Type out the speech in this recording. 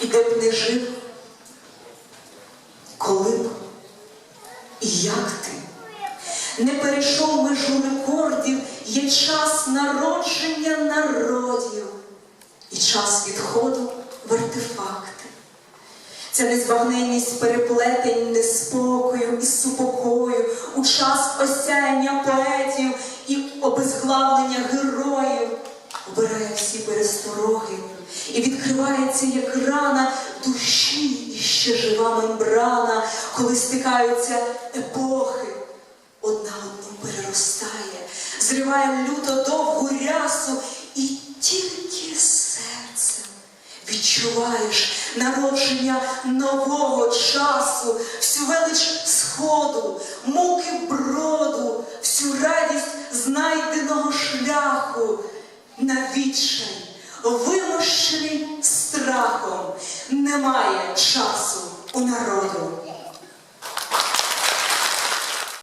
І де б не жив, коли б і як ти не перейшов межу рекордів, є час народження народів і час відходу в артефакти. Ця незбагненність переплетень неспокою і супокою у час осяяння поетів і обезглавлення героїв обирає всі перестороги. І відкривається як рана душі і ще жива мембрана, коли стикаються епохи, одна одну переростає, зриває люто довгу рясу і тільки серцем відчуваєш народження нового часу, всю велич сходу, муки броду, всю радість знайденого шляху, на вимушений страхом, немає часу у народу.